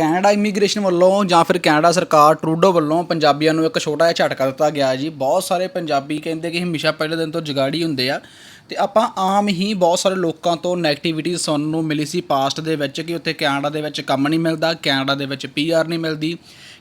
Canada immigration ਵੱਲੋਂ ਜਾਂ ਫਿਰ ਕੈਨੇਡਾ ਸਰਕਾਰ ਟਰੂਡੋ ਵੱਲੋਂ ਪੰਜਾਬੀਆਂ ਨੂੰ ਇੱਕ ਛੋਟਾ ਜਿਹਾ ਝਟਕਾ ਦਿੱਤਾ ਗਿਆ ਜੀ। ਬਹੁਤ ਸਾਰੇ ਪੰਜਾਬੀ ਕਹਿੰਦੇ ਕਿ ਹਮੇਸ਼ਾ ਪਹਿਲੇ ਦਿਨ ਤੋਂ ਜਗਾੜੀ ਹੁੰਦੇ ਆ ਤੇ ਆਪਾਂ ਆਮ ਹੀ ਬਹੁਤ ਸਾਰੇ ਲੋਕਾਂ ਤੋਂ ਨੈਗੇਟਿਵਿਟੀ ਸੁਣਨ ਨੂੰ ਮਿਲੀ ਸੀ ਪਾਸਟ ਦੇ ਵਿੱਚ ਕਿ ਉੱਥੇ ਕੈਨੇਡਾ ਦੇ ਵਿੱਚ ਕੰਮ ਨਹੀਂ ਮਿਲਦਾ, ਕੈਨੇਡਾ ਦੇ ਵਿੱਚ ਪੀਆਰ ਨਹੀਂ ਮਿਲਦੀ,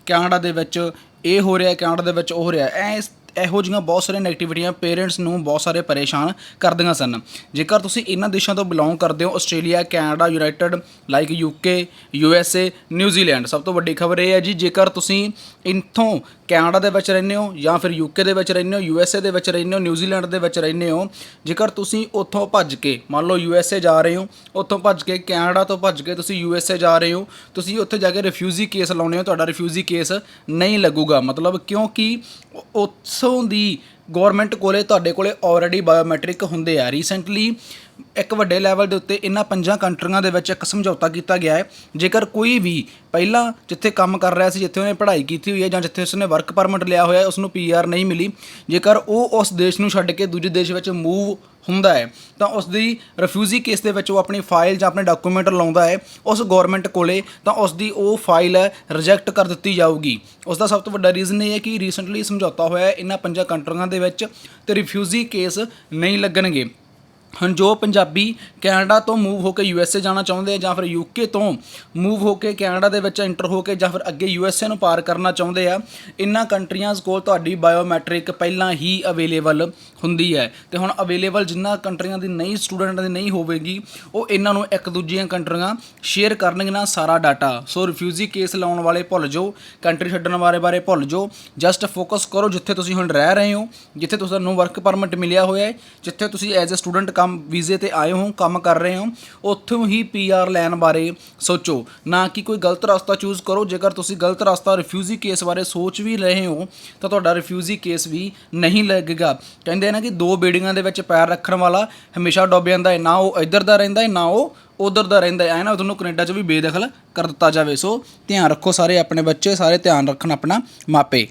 ਕੈਨੇਡਾ ਦੇ ਵਿੱਚ ਇਹ ਹੋ ਰਿਹਾ, ਕੈਨੇਡਾ ਦੇ ਵਿੱਚ ਉਹ ਹੋ ਰਿਹਾ। ਐ ਇਹੋ ਜਿਹੀਆਂ ਬਹੁਤ ਸਾਰੀਆਂ ਨੈਗੇਟਿਵਿਟੀਆਂ ਪੇਰੈਂਟਸ ਨੂੰ ਬਹੁਤ ਸਾਰੇ ਪਰੇਸ਼ਾਨ ਕਰਦੀਆਂ ਸਨ। ਜੇਕਰ ਤੁਸੀਂ ਇਹਨਾਂ ਦੇਸ਼ਾਂ ਤੋਂ ਬਿਲੋਂਗ ਕਰਦੇ ਹੋ, Australia, Canada, United like UK USA New Zealand ਸਭ ਤੋਂ ਵੱਡੀ ਖਬਰ ਇਹ ਹੈ ਜੀ, ਜੇਕਰ ਤੁਸੀਂ ਇੱਥੋਂ ਕੈਨੇਡਾ ਦੇ ਵਿੱਚ ਰਹਿੰਦੇ ਹੋ ਜਾਂ ਫਿਰ ਯੂਕੇ ਦੇ ਵਿੱਚ ਰਹਿੰਦੇ ਹੋ, ਯੂ ਐਸ ਏ ਦੇ ਵਿੱਚ ਰਹਿੰਦੇ ਹੋ, ਨਿਊਜ਼ੀਲੈਂਡ ਦੇ ਵਿੱਚ ਰਹਿੰਦੇ ਹੋ, ਜੇਕਰ ਤੁਸੀਂ ਉੱਥੋਂ ਭੱਜ ਕੇ, ਮੰਨ ਲਓ ਯੂ ਐਸ ਏ ਜਾ ਰਹੇ ਹੋ, ਉੱਥੋਂ ਭੱਜ ਕੇ ਕੈਨੇਡਾ ਤੋਂ ਭੱਜ ਕੇ ਤੁਸੀਂ ਯੂ ਐਸ ਏ ਜਾ ਰਹੇ ਹੋ, ਤੁਸੀਂ ਉੱਥੇ ਜਾ ਕੇ ਰਿਫਿਊਜੀ ਕੇਸ ਲਾਉਣੇ ਹੋ, ਤੁਹਾਡਾ ਰਿਫਿਊਜੀ ਕੇਸ ਨਹੀਂ ਲੱਗੂਗਾ। ਮਤਲਬ ਕਿਉਂਕਿ ਉ- ਉੱਥੋਂ ਦੀ ਗਵਰਨਮੈਂਟ ਕੋਲੇ, ਤੁਹਾਡੇ ਕੋਲੇ ਆਲਰੇਡੀ ਬਾਇਓਮੈਟ੍ਰਿਕ ਹੁੰਦੇ ਆ। ਰੀਸੈਂਟਲੀ ਇੱਕ ਵੱਡੇ ਲੈਵਲ ਦੇ ਉੱਤੇ ਇਹਨਾਂ ਪੰਜਾਂ ਕੰਟਰੀਆਂ ਦੇ ਵਿੱਚ ਇੱਕ ਸਮਝੌਤਾ ਕੀਤਾ ਗਿਆ ਹੈ। ਜੇਕਰ ਕੋਈ ਵੀ ਪਹਿਲਾਂ ਜਿੱਥੇ ਕੰਮ ਕਰ ਰਿਹਾ ਸੀ, ਜਿੱਥੇ ਉਹਨੇ ਪੜ੍ਹਾਈ ਕੀਤੀ ਹੋਈ ਹੈ ਜਾਂ ਜਿੱਥੇ ਉਸਨੇ ਵਰਕ ਪਰਮਿਟ ਲਿਆ ਹੋਇਆ ਹੈ ਉਸ ਨੂੰ ਪੀਆਰ ਨਹੀਂ ਮਿਲੀ, ਜੇਕਰ ਉਹ ਉਸ ਦੇਸ਼ ਨੂੰ ਛੱਡ ਕੇ ਦੂਜੇ ਦੇਸ਼ ਵਿੱਚ ਮੂਵ ਹੁੰਦਾ ਹੈ, ਤਾਂ ਉਸ ਦੀ ਰਿਫਿਊਜੀ ਕੇਸ ਦੇ ਵਿੱਚ ਉਹ ਆਪਣੀ ਫਾਈਲ ਜਾਂ ਆਪਣੇ ਡਾਕੂਮੈਂਟ ਲਾਉਂਦਾ ਹੈ, ਉਸ ਗਵਰਨਮੈਂਟ ਕੋਲੇ, ਤਾਂ ਉਸ ਦੀ ਉਹ ਫਾਈਲ ਰਿਜੈਕਟ ਕਰ ਦਿੱਤੀ ਜਾਊਗੀ। ਉਸ ਦਾ ਸਭ ਤੋਂ ਵੱਡਾ ਰੀਜ਼ਨ ਇਹ ਹੈ ਕਿ ਰੀਸੈਂਟਲੀ ਸਮਝੌਤਾ ਹੋਇਆ ਹੈ ਇਹਨਾਂ ਪੰਜਾਂ ਕੰਟਰੀਆਂ ਦੇ ਵਿੱਚ, ਤੇ ਰਿਫਿਊਜੀ ਕੇਸ ਨਹੀਂ ਲੱਗਣਗੇ। ਹੁਣ ਜੋ ਪੰਜਾਬੀ ਕੈਨੇਡਾ ਤੋਂ ਮੂਵ ਹੋ ਕੇ ਯੂ ਐਸ ਏ ਜਾਣਾ ਚਾਹੁੰਦੇ ਆ ਜਾਂ ਫਿਰ ਯੂਕੇ ਤੋਂ ਮੂਵ ਹੋ ਕੇ ਕੈਨੇਡਾ ਦੇ ਵਿੱਚ ਐਂਟਰ ਹੋ ਕੇ ਜਾਂ ਫਿਰ ਅੱਗੇ ਯੂ ਐਸ ਏ ਨੂੰ ਪਾਰ ਕਰਨਾ ਚਾਹੁੰਦੇ ਆ, ਇਨ੍ਹਾਂ ਕੰਟਰੀਆਂ ਕੋਲ ਤੁਹਾਡੀ ਬਾਇਓਮੈਟ੍ਰਿਕ ਪਹਿਲਾਂ ਹੀ ਅਵੇਲੇਬਲ ਹੁੰਦੀ ਹੈ। ਤੇ ਹੁਣ ਅਵੇਲੇਬਲ ਜਿੰਨਾ ਕੰਟਰੀਆਂ ਦੀ ਨਹੀਂ ਸਟੂਡੈਂਟ ਦੀ ਨਹੀਂ ਹੋਵੇਗੀ, ਉਹ ਇਹਨਾਂ ਨੂੰ ਇੱਕ ਦੂਜੀਆਂ ਕੰਟਰੀਆਂ ਸ਼ੇਅਰ ਕਰਨਗੀਆਂ ਸਾਰਾ ਡਾਟਾ ਸੋ ਰਿਫਿਊਜੀ ਕੇਸ ਲਾਉਣ ਵਾਲੇ ਭੁੱਲ ਜਾਓ ਕੰਟਰੀ ਛੱਡਣ ਬਾਰੇ ਬਾਰੇ ਭੁੱਲ ਜਾਓ। ਜਸਟ ਫੋਕਸ ਕਰੋ ਜਿੱਥੇ ਤੁਸੀਂ ਹੁਣ ਰਹਿ ਰਹੇ ਹੋ, ਜਿੱਥੇ ਤੁਹਾਨੂੰ ਵਰਕ ਪਰਮਿਟ ਮਿਲਿਆ ਹੋਇਆ ਹੈ, ਜਿੱਥੇ ਤੁਸੀਂ ਐਜ਼ ਅ ਸਟੂਡੈਂਟ ਕੰਮ, ਵੀਜ਼ੇ ਤੇ ਆਏ ਹੋ, ਕੰਮ ਕਰ ਰਹੇ ਹੋ, ਉੱਥੋਂ ਹੀ ਪੀਆਰ ਲੈਣ ਬਾਰੇ ਸੋਚੋ। ਨਾ ਕਿ ਕੋਈ ਗਲਤ ਰਸਤਾ ਚੂਜ਼ ਕਰੋ, ਜੇਕਰ ਤੁਸੀਂ ਗਲਤ ਰਸਤਾ ਰਿਫਿਊਜੀ ਕੇਸ ਬਾਰੇ ਸੋਚ ਵੀ ਰਹੇ ਹੋ, ਤਾਂ ਤੁਹਾਡਾ ਰਿਫਿਊਜੀ ਕੇਸ ਵੀ ਨਹੀਂ ਲੱਗੇਗਾ। ਕਹਿੰਦੇ ਆ ਨਾ ਕਿ ਦੋ ਬਿਲਡਿੰਗਾਂ ਦੇ ਵਿੱਚ ਪੈਰ ਰੱਖਣ ਵਾਲਾ ਹਮੇਸ਼ਾ ਡੁੱਬ ਜਾਂਦਾ ਹੈ, ਨਾ ਉਹ ਇੱਧਰ ਦਾ ਰਹਿੰਦਾ ਹੈ, ਨਾ ਉਹ ਉਧਰ ਦਾ ਰਹਿੰਦਾ ਹੈ। ਨਾ ਤੁਹਾਨੂੰ ਕੈਨੇਡਾ 'ਚ ਵੀ ਬੇਦਖਲ ਕਰ ਦਿੱਤਾ ਜਾਵੇ। ਸੋ ਧਿਆਨ ਰੱਖੋ ਸਾਰੇ ਆਪਣੇ ਬੱਚੇ, ਸਾਰੇ ਧਿਆਨ ਰੱਖਣ ਆਪਣਾ ਮਾਪੇ।